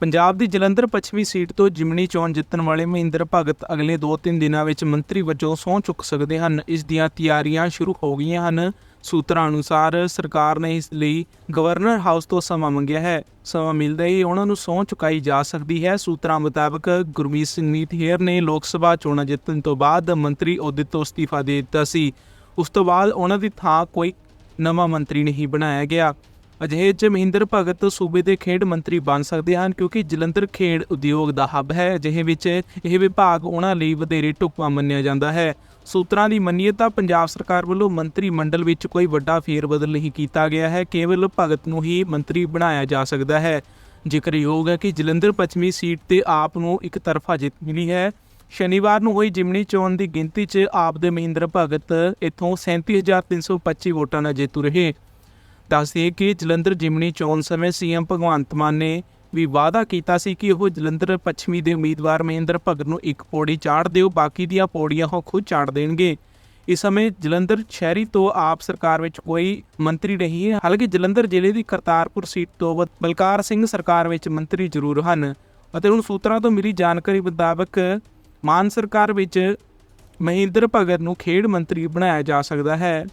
ਪੰਜਾਬ ਦੀ ਜਲੰਧਰ ਪੱਛਮੀ ਸੀਟ ਤੋਂ ਜਿਮਣੀ ਚੋਣ ਜਿੱਤਣ ਵਾਲੇ ਮਹਿੰਦਰ ਭਗਤ ਅਗਲੇ 2-3 ਦਿਨਾਂ ਵਿੱਚ ਮੰਤਰੀ ਵਜੋਂ ਸਹੁੰ ਚੁੱਕ ਸਕਦੇ ਹਨ। ਇਸ ਦੀਆਂ ਤਿਆਰੀਆਂ ਸ਼ੁਰੂ ਹੋ ਗਈਆਂ ਹਨ। ਸੂਤਰਾਂ ਅਨੁਸਾਰ ਸਰਕਾਰ ਨੇ ਇਸ ਲਈ ਗਵਰਨਰ ਹਾਊਸ ਤੋਂ ਸਮਾਂ ਮੰਗਿਆ ਹੈ। ਸਮਾਂ ਮਿਲਦੇ ਹੀ ਉਹਨਾਂ ਨੂੰ ਸਹੁੰ ਚੁਕਾਈ ਜਾ ਸਕਦੀ ਹੈ। ਸੂਤਰਾਂ ਮੁਤਾਬਕ ਗੁਰਮੀਤ ਸਿੰਘ ਨੀਥੇਰ ਨੇ ਲੋਕ ਸਭਾ ਚੋਣਾਂ ਜਿੱਤਣ ਤੋਂ ਬਾਅਦ ਮੰਤਰੀ ਅਹੁਦੇ ਤੋਂ ਅਸਤੀਫਾ ਦੇ ਦਿੱਤਾ ਸੀ। ਉਸ ਤੋਂ ਬਾਅਦ ਉਹਨਾਂ ਦੀ ਥਾਂ ਕੋਈ ਨਵਾਂ ਮੰਤਰੀ ਨਹੀਂ ਬਣਾਇਆ ਗਿਆ। ਅਜਿਹੇ 'ਚ ਮਹਿੰਦਰ ਭਗਤ ਸੂਬੇ ਦੇ ਖੇਡ ਮੰਤਰੀ ਬਣ ਸਕਦੇ ਹਨ ਕਿਉਂਕਿ ਜਲੰਧਰ ਖੇਡ ਉਦਯੋਗ ਦਾ ਹੱਬ ਹੈ, ਅਜਿਹੇ ਵਿੱਚ ਇਹ ਵਿਭਾਗ ਉਹਨਾਂ ਲਈ ਵਧੇਰੇ ਢੁਕਵਾਂ ਮੰਨਿਆ ਜਾਂਦਾ ਹੈ। ਸੂਤਰਾਂ ਦੀ ਮੰਨੀਏ ਤਾਂ ਪੰਜਾਬ ਸਰਕਾਰ ਵੱਲੋਂ ਮੰਤਰੀ ਮੰਡਲ ਵਿੱਚ ਕੋਈ ਵੱਡਾ ਫੇਰਬਦਲ ਨਹੀਂ ਕੀਤਾ ਗਿਆ ਹੈ, ਕੇਵਲ ਭਗਤ ਨੂੰ ਹੀ ਮੰਤਰੀ ਬਣਾਇਆ ਜਾ ਸਕਦਾ ਹੈ। ਜ਼ਿਕਰਯੋਗ ਹੈ ਕਿ ਜਲੰਧਰ ਪੱਛਮੀ ਸੀਟ ਤੇ ਆਪ ਨੂੰ ਇੱਕ ਤਰਫਾ ਜਿੱਤ ਮਿਲੀ ਹੈ। ਸ਼ਨੀਵਾਰ ਨੂੰ ਹੋਈ ਜਿਮਨੀ ਚੋਣ ਦੀ ਗਿਣਤੀ 'ਚ ਆਪ ਦੇ ਮਹਿੰਦਰ ਭਗਤ ਇੱਥੋਂ 37325 ਵੋਟਾਂ ਨਾਲ ਜੇਤੂ ਰਹੇ। ਦੱਸਦੇ ਕਿ ਜਲੰਧਰ ਜਿਮਨੀ ਚੋਣ ਸਮੇਂ ਸੀਐਮ ਭਗਵੰਤ ਮਾਨ ਨੇ ਵੀ ਵਾਅਦਾ ਕੀਤਾ ਸੀ ਕਿ ਉਹ ਜਲੰਧਰ ਪੱਛਮੀ ਦੇ ਉਮੀਦਵਾਰ ਮਹਿੰਦਰ ਭਗਤ ਨੂੰ ਇੱਕ ਪੌੜੀ ਚਾੜ ਦਿਓ, ਬਾਕੀ ਦੀਆਂ ਪੌੜੀਆਂ ਉਹ ਖੁਦ ਚਾੜ ਦੇਣਗੇ। ਇਸ ਸਮੇਂ ਜਲੰਧਰ ਸ਼ਹਿਰੀ ਤੋਂ ਆਪ ਸਰਕਾਰ ਵਿੱਚ ਕੋਈ ਮੰਤਰੀ ਨਹੀਂ ਹੈ, ਹਾਲਾਂਕਿ ਜਲੰਧਰ ਜ਼ਿਲ੍ਹੇ ਦੀ ਕਰਤਾਰਪੁਰ ਸੀਟ ਤੋਂ ਬ- ਬਲਕਾਰ ਸਿੰਘ ਸਰਕਾਰ ਵਿੱਚ ਮੰਤਰੀ ਜ਼ਰੂਰ ਹਨ ਅਤੇ ਹੁਣ ਸੂਤਰਾਂ ਤੋਂ ਮਿਲੀ ਜਾਣਕਾਰੀ ਮੁਤਾਬਕ ਮਾਨ ਸਰਕਾਰ ਵਿੱਚ ਮਹਿੰਦਰ ਭਗਤ ਨੂੰ ਖੇਡ ਮੰਤਰੀ ਬਣਾਇਆ ਜਾ ਸਕਦਾ ਹੈ।